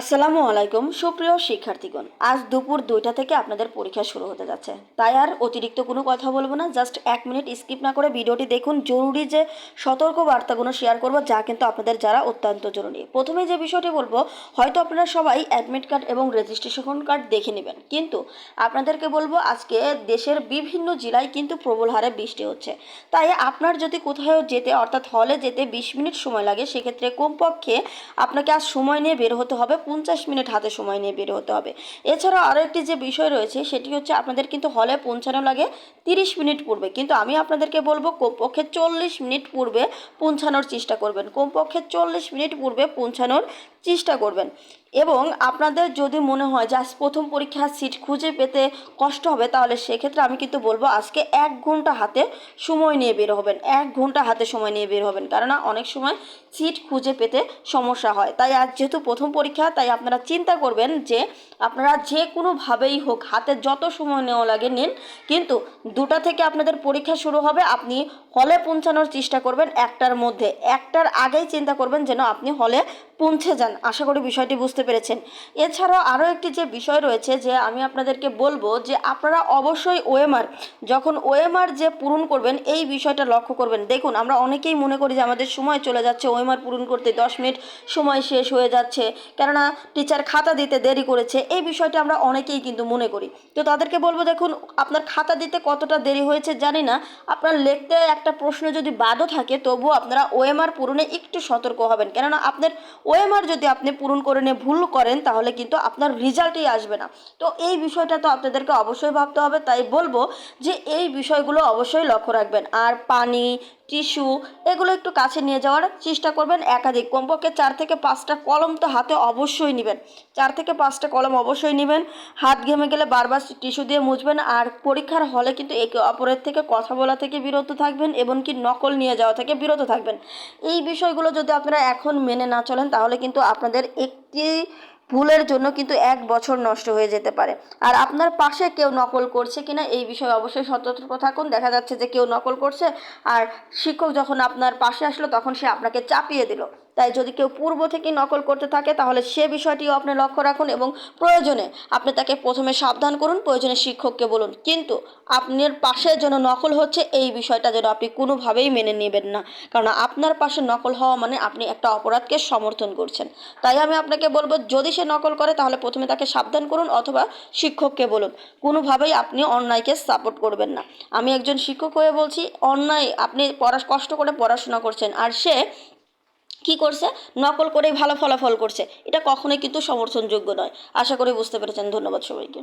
আসসালামু আলাইকুম, সুপ্রিয় শিক্ষার্থীগণ। আজ দুপুর দুইটা থেকে আপনাদের পরীক্ষা শুরু হতে যাচ্ছে। তাই আর অতিরিক্ত কোনো কথা বলব না, জাস্ট এক মিনিট স্কিপ না করে ভিডিওটি দেখুন। জরুরি যে সতর্ক বার্তাগুলো শেয়ার করব, যা কিন্তু আপনাদের যারা অত্যন্ত জরুরি। প্রথমে যে বিষয়টি বলব, হয়তো আপনারা সবাই অ্যাডমিট কার্ড এবং রেজিস্ট্রেশন কার্ড দেখে নেবেন। কিন্তু আপনাদেরকে বলব, আজকে দেশের বিভিন্ন জেলায় কিন্তু প্রবল হারে বৃষ্টি হচ্ছে। তাই আপনার যদি কোথাও যেতে, অর্থাৎ হলে যেতে বিশ মিনিট সময় লাগে, সেক্ষেত্রে কমপক্ষে আপনাকে আজ সময় নিয়ে বের হতে হবে। পঞ্চাশ মিনিট হাতে সময় নিয়ে বের হতে হবে। এছাড়াও আরও একটি যে বিষয় রয়েছে, সেটি হচ্ছে আপনাদের কিন্তু হলে পৌঁছানো লাগে তিরিশ মিনিট পূর্বে। কিন্তু আমি আপনাদেরকে বলব, কমপক্ষে চল্লিশ মিনিট পূর্বে পৌঁছানোর চেষ্টা করবেন। কমপক্ষে চল্লিশ মিনিট পূর্বে পৌঁছানোর চেষ্টা করবেন। এবং আপনাদের যদি মনে হয় যে প্রথম পরীক্ষার সিট খুঁজে পেতে কষ্ট হবে, তাহলে সেক্ষেত্রে আমি কিন্তু বলব আজকে এক ঘণ্টা হাতে সময় নিয়ে বের হবেন। এক ঘণ্টা হাতে সময় নিয়ে বের হবেন। কেননা অনেক সময় সিট খুঁজে পেতে সমস্যা হয়। তাই আজ যেহেতু প্রথম পরীক্ষা, তাই আপনারা চিন্তা করবেন যে আপনারা যে কোনোভাবেই হোক হাতে যত সময় নেওয়া লাগে নিন। কিন্তু দুটা থেকে আপনাদের পরীক্ষা শুরু হবে, আপনি হলে পৌঁছানোর চেষ্টা করবেন একটার মধ্যে। একটার আগেই চিন্তা করবেন যেন আপনি হলে পৌঁছে যান। আশা করি বিষয়টি বুঝতে পেরেছেন। এছাড়াও আরও একটি যে বিষয় রয়েছে যে আমি আপনাদেরকে বলব যে আপনারা অবশ্যই ওএমআর যখন ওএমআর যে পূরণ করবেন, এই বিষয়টা লক্ষ্য করবেন। দেখুন, আমরা অনেকেই মনে করি যে আমাদের সময় চলে যাচ্ছে ওএমআর পূরণ করতে, দশ মিনিট সময় শেষ হয়ে যাচ্ছে, কেননা টিচার খাতা দিতে দেরি করেছে, এই বিষয়টা আমরা অনেকেই কিন্তু মনে করি। তো তাদেরকে বলব, দেখুন, আপনার খাতা দিতে কতটা দেরি হয়েছে জানি না, আপনার লিখতে একটা প্রশ্ন যদি বাদও থাকে, তবুও আপনারা ওএমআর পূরণে একটু সতর্ক হবেন। কেননা আপনার ওএমআর যদি আপনি পূরণ করে নিয়ে ভুল করেন, তাহলে কিন্তু আপনার রেজাল্টই আসবে না। তো এই বিষয়টা তো আপনাদেরকে অবশ্যই ভাবতে হবে। তাই বলব যে এই বিষয়গুলো অবশ্যই লক্ষ্য রাখবেন। আর পানি টিস্যু, এগুলো একটু কাছে নিয়ে যাওয়ার চেষ্টা করবেন একাধিক। কমপক্ষে চার থেকে পাঁচটা কলম তো হাতে অবশ্যই নেবেন। চার থেকে পাঁচটা কলম অবশ্যই নেবেন। হাত ঘেমে গেলে বারবার টিস্যু দিয়ে মুছবেন আর পরীক্ষার হলে কিন্তু একে অপরের থেকে কথা বলা থেকে বিরত থাকবেন এবং কি নকল নিয়ে যাওয়া থেকে বিরত থাকবেন। এই বিষয়গুলো যদি আপনারা এখন মেনে না চলেন তাহলে কিন্তু আপনাদের একটি ভুলের জন্য কিন্তু এক বছর নষ্ট হয়ে যেতে পারে। আর আপনার পাশে কেউ নকল করছে কিনা এই বিষয়ে অবশ্যই সতর্ক থাকুন। দেখা যাচ্ছে যে কেউ নকল করছে, আর শিক্ষক যখন আপনার পাশে আসলো, তখন সে আপনাকে চাপিয়ে দিল। তাই যদি কেউ পূর্ব থেকে নকল করতে থাকে, তাহলে সে বিষয়টিও আপনি লক্ষ্য রাখুন এবং প্রয়োজনে আপনি তাকে প্রথমে সাবধান করুন, প্রয়োজনে শিক্ষককে বলুন। কিন্তু আপনার পাশে যেন নকল হচ্ছে, এই বিষয়টা যেন আপনি কোনোভাবেই মেনে নেবেন না। কারণ আপনার পাশে নকল হওয়া মানে আপনি একটা অপরাধকে সমর্থন করছেন। তাই আমি আপনাকে বলব, যদি সে নকল করে, তাহলে প্রথমে তাকে সাবধান করুন অথবা শিক্ষককে বলুন। কোনোভাবেই আপনি অন্যায়কে সাপোর্ট করবেন না। আমি একজন শিক্ষক হয়ে বলছি, অন্যায়, আপনি পড়া, কষ্ট করে পড়াশোনা করছেন, আর সে কি করছে? নকল করেই ভালো ফলাফল করছে। এটা কখনোই কিন্তু সমর্থনযোগ্য নয়। আশা করি বুঝতে পেরেছেন। ধন্যবাদ সবাইকে।